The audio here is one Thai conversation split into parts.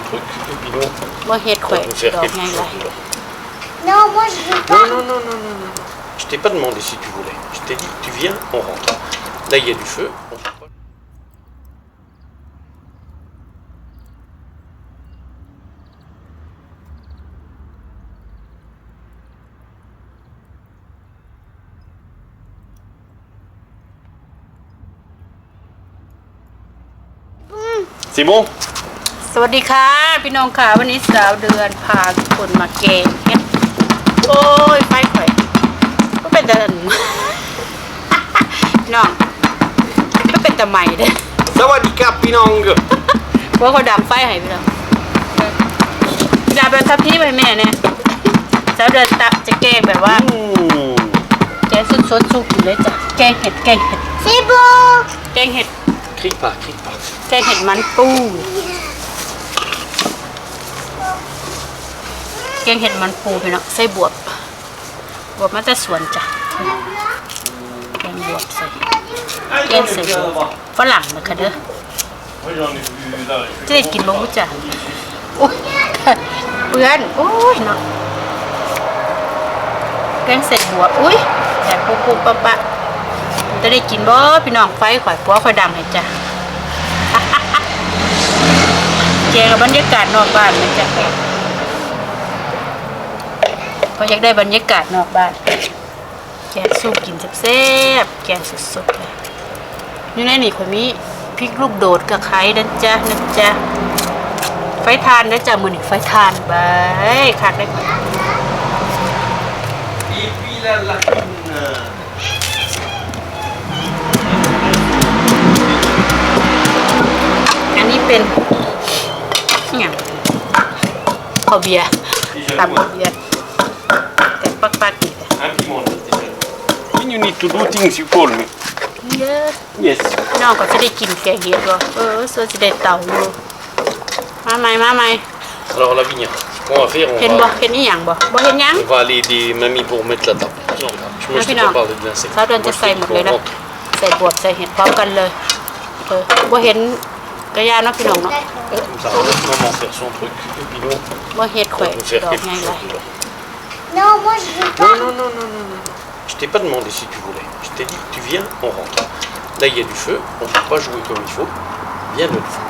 truc, et Moi, j'ai faire quelque chose. Non, moi je veux. Non, non, non, non, non. Je t'ai pas demandé si tu voulais. Je t'ai dit, tu viens, on rentre. Là, il y a du feu. on. Mmh. C'est bon? สวัสดีค่ะ พี่น้องค่ะ วันนี้สาวเดือนพาทุกคนมาแกงเฮ็ดโอ้ยไฟข่อยก็เป็นแต่อันพี่น้องก็เป็นแต่ใหม่เด้อ Sawadika Pinong เพราะเขาดับไฟให้พี่น้องดับแบบทับพี่ไปแม่เนี่ยสาวเดือนตะจะแกงแบบว่า Mmh. แกงสดๆสุกอยู่เลยจ้ะแกงเห็ดแกงเห็ด C'est bon. แกงเห็ด Crie pas, crie pas. แกงเห็ดมันปู แกงเห็ดมันปูพี่น้องใส่บวบบวบมาแต่สวนจ้ะแกงบวบใส่แกงใส่บวบฝรั่งนะคะเด้อจะได้กินบ้างจ้ะโอ้ยเปื้อนโอ้ยเนาะแกงใส่บวบอุ้ยแต่ปุ๊บปุ๊บปะปะจะได้กินบ่พี่น้องไฟข่อยปัวข่อยดังให้จ้ะแกกับบรรยากาศนอกบ้านนะจ๊ะ ก็อยากได้บรรยากาศนอกบ้าน แกงสู้กินแซ่บๆแกงสดๆเลยอยู่ในนี่คนนี้พริกลูกโดดกับไข่นะจ๊ะนะจ๊ะไฟทานนะจ๊ะมือนี่ไฟทานไปขาดได้ก่อน Et puis la lacune. อันนี้เป็นอหย่างข้าวเบียร์ตำข้าวเบียร์ แต่ปักๆนี่แหละ Un piment. When you need to do things, you call me. เยอะ Yes. พี่น้องก็จะได้กินแกงเห็ดบ่เออส่วนจะได้เต่าอยู่มาใหม่มาใหม่ Alors la vigne, ce qu'on va faire, on เห็นบ่ va, เห็นอีหยังบ่บ่เห็นหยัง on va aller des mamies pour mettre la table. Moi je Ah, t'ai non. pas parlé de l'insecte. สาวเดินจะ Moi, je ใส่ te หม dis ดเลย qu'on นะ rentre. ใส่บวบใส่เห็ดพร้อมกันเลย เออบ่เห็นกระยาเนาะพี่น้องเนาะ Comme ça, on laisse maman faire son truc. Et puis nous, บ่เห็ด on ข่อย va nous faire ดอก quelque ใหญ่ห chose. ลาย Non, moi je veux pas. Non, non, non, non, non, non. Je t'ai pas demandé si tu voulais. Je t'ai dit, tu viens, on rentre. Là, il y a du feu, on peut pas jouer comme il faut. Viens de le faire.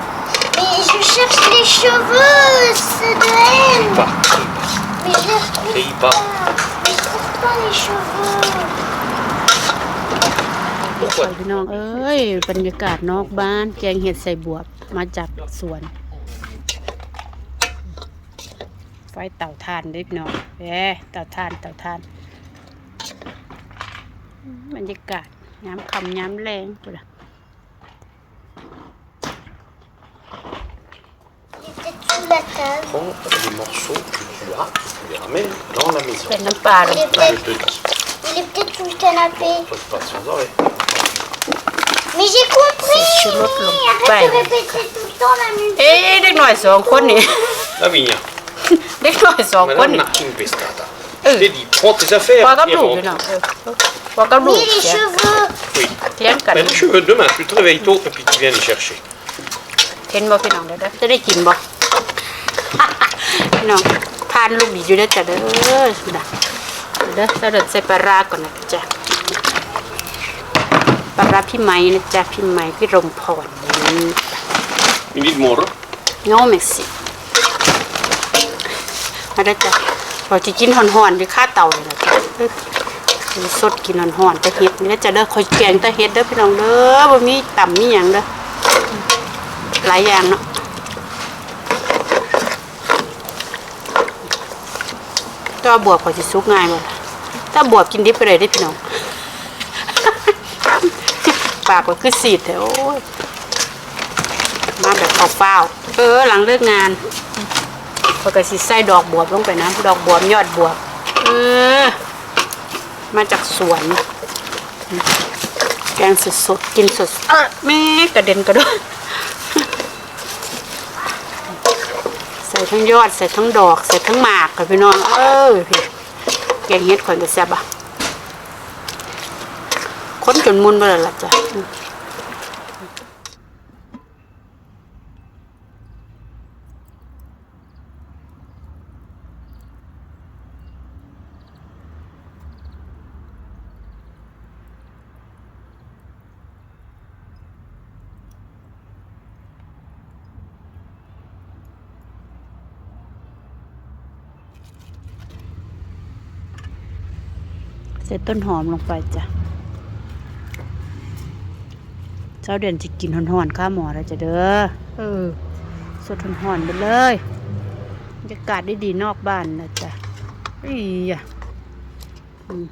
Mais je cherche les cheveux, c'est de elle. Pas, crie pas. Mais je les retrouve Crie pas. Mais je trouve pas les cheveux. Pourquoi พี่น้องเอ้ยบรรยากาศนอกบ้าน แกงเห็ดใส่บวบมาจากสวน ไฟเต่าทานเด้อพี่น้องเอ้เต่าทานเต่าทานบรรยากาศย้ำคำย้ำแรงพุ่นล่ะ Il était sous la table. Prends les morceaux que tu as, tu les ramènes dans la maison. เป็นน้ำปลาลงไป Je te dis. Il est peut-être sous le canapé. Toi, je passe sans arrêt. Mais j'ai compris. C'est sur l'autre langue. Arrête Ouais. de répéter tout le temps la même เอ๊ะเด็กหน่อยสองคนนี่ La vigne. เด็กหน่อยสองคน Madame นี่ n'a qu'une pestata. Euh. Je t'ai dit, prends tes affaires พอกับ et ลูกอยู่ rentre. เนาะเออพอกับลูก Mais les เถียง cheveux. Oui. เถียงกัน Mais les cheveux, demain, tu te réveilles tôt et puis tu viens les chercher. เห็นบ่พี่น้องเด้อเด้อจะได้กินบ่ พี่น้องทานลูกดีอยู่เด้อจ้ะเด้อสุดาเด้อเราเดินใส่ปลาร้าก่อนนะจ๊ะปลาร้าพี่ไม้นะจ๊ะพี่ไม้พี่รมพร You need more. hein? โน้เ มาเด้จ้ะเราจะกินห่อนๆด้วยข้าเต่าเลยนะจ๊ะสดกินห่อนๆตะเฮ็ดนี่นะจ๊ะเด้อคอยแกงตะเฮ็ดเด้อพี่น้องเด้อบ่มีต่ำมีหยังเด้อหลายอย่างเนาะถ้าบวบก็จะซุกง่ายหมดถ้าบวบกินดิบไปเลยได้พี่น้องปากก็คือสีดแต่โอ้ยมาแบบเปล่าๆเออหลังเลิกงาน พอก็สิใส่ดอกบวบลงไปนะ ดอกบวบยอดบวบเออมาจากสวน แกงสดๆกินสดเออแม่กระเด็นกระโดดใส่ทั้งยอดใส่ทั้งดอกใส่ทั้งหมากกับพี่น้องเออพี่แกงเฮ็ดข่อยจะแซ่บอะคนจนมุนไปแล้วล่ะจ้ะ ใส่ต้นหอมลงไปจ้ะเจ้าเด่นจะกินหอนๆข้าหมอแล้วจ้ะเด้อเออ สดหอนๆไปเลยบรรยากาศได้ดีนอกบ้านนะจ๊ะอีอะอืม